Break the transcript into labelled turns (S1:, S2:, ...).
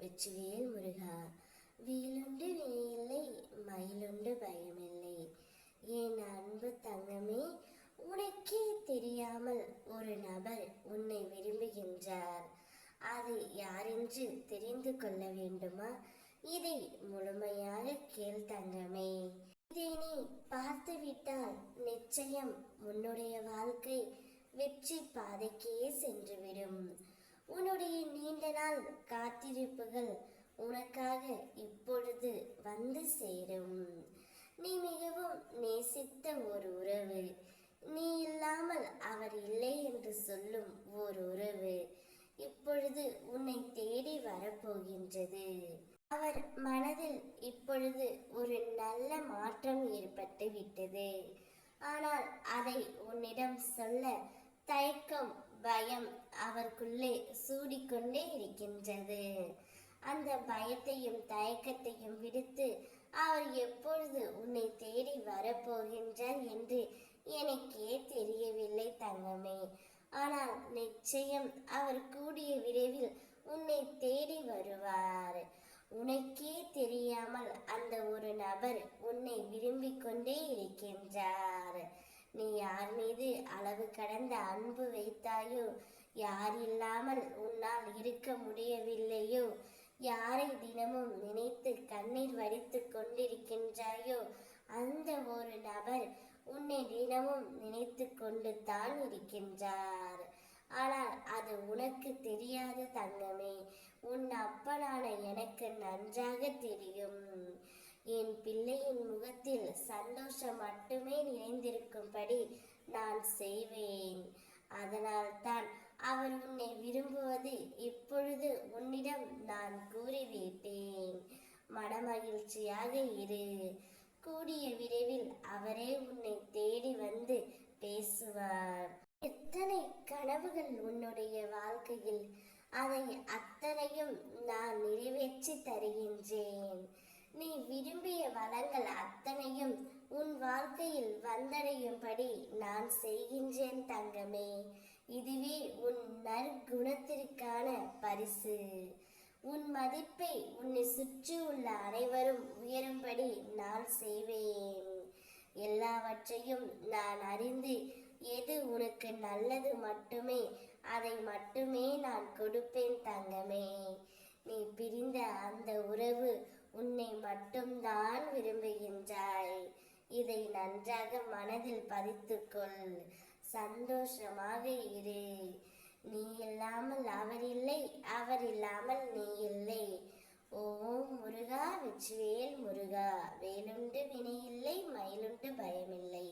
S1: வெற்றிவேல் முருகா வீலுண்டு வினையில்லை மயிலுண்டு பயமில்லை. என் அன்பு தங்கமே உனக்கே தெரியாமல் ஒரு நபர் உன்னை விரும்புகின்றார். அது யாரென்று தெரிந்து கொள்ள வேண்டுமா? இதை முழுமையாக கேள் தங்கமே. இதை நீ பார்த்துவிட்டால் நிச்சயம் உன்னுடைய வாழ்க்கை வெற்றி பாதைக்கே சென்றுவிடும். உன்னுடைய நீண்ட நாள் காத்திருப்புகள் உனக்காக இப்பொழுது வந்து சேரும். நீ மிகவும் நேசித்த ஒரு உறவு. நீ இல்லாமல் அவர் இல்லை என்று சொல்லும் ஒரு உறவு இப்பொழுது உன்னை தேடி வரப்போகின்றது. அவர் மனதில் இப்பொழுது ஒரு நல்ல மாற்றம் ஏற்பட்டு விட்டது ஆனால் அதை உன்னிடம் சொல்ல தயக்கம் பயம் அவருக்குள்ளே சூடிக்கொண்டே இருக்கின்றது. அந்த பயத்தையும் தயக்கத்தையும் விடுத்து அவர் எப்பொழுது உன்னை தேடி வரப்போகின்றார் என்று எனக்கே தெரியவில்லை தங்கமே. ஆனால் நிச்சயம் அவர் கூடிய விரைவில் உன்னை தேடி வருவார். உனக்கே தெரியாமல் அந்த ஒரு நபர் உன்னை விரும்பிக் கொண்டே இருக்கின்றார். நீ யார் மீது அளவு கடந்த அன்பு வைத்தாயோ? யார் இல்லாமல் உன்னால் இருக்க முடியவில்லையோ? யாரை தினமும் நினைத்து கண்ணீர் வடித்துக் கொண்டிருக்கின்றாயோ? அந்த ஒரு நபர் உன்னை தினமும் நினைத்து கொண்டு தான் இருக்கின்றார். ஆனால் அது உனக்கு தெரியாது தங்கமே உன் அப்பனான எனக்கு நன்றாக தெரியும். என் பிள்ளையின் முகத்தில் சந்தோஷம் மட்டுமே நிறைந்திருக்கும்படி நான் செய்வேன். அதனால்தான் அவர் உன்னை விரும்புவது இப்பொழுது உன்னிடம் நான் கூறிவிட்டேன். மனமகிழ்ச்சியாக இரு. கூடிய விரைவில் அவரே உன்னை தேடி வந்து பேசுவார். எத்தனை கனவுகள் உன்னுடைய வாழ்க்கையில். அதை அத்தனையும் விரும்பிய வளங்கள் அத்தனையும் உன் வாழ்க்கையில் வந்தடையும்படி நான் செய்கின்றேன் தங்கமே. இதுவே உன் நற்குணத்திற்கான பரிசு. உன் மதிப்பை உன்னை சுற்றி உள்ள அனைவரும் உயரும்படி நான் செய்வேன். எல்லாவற்றையும் நான் அறிந்து எது உனக்கு நல்லது மட்டுமே அதை மட்டுமே நான் கொடுப்பேன் தங்கமே. நீ பிரிந்த அந்த உறவு உன்னை மட்டும்தான் விரும்புகின்றாய். இதை நன்றாக மனதில் பதித்துக்கொள். சந்தோஷமாக இரு. நீ இல்லாமல் அவர் இல்லை அவர் இல்லாமல் நீ இல்லை. ஓம் முருகா வெற்றிவேல் முருகா. வேலுண்டு வினையில்லை மயிலுண்டு பயமில்லை.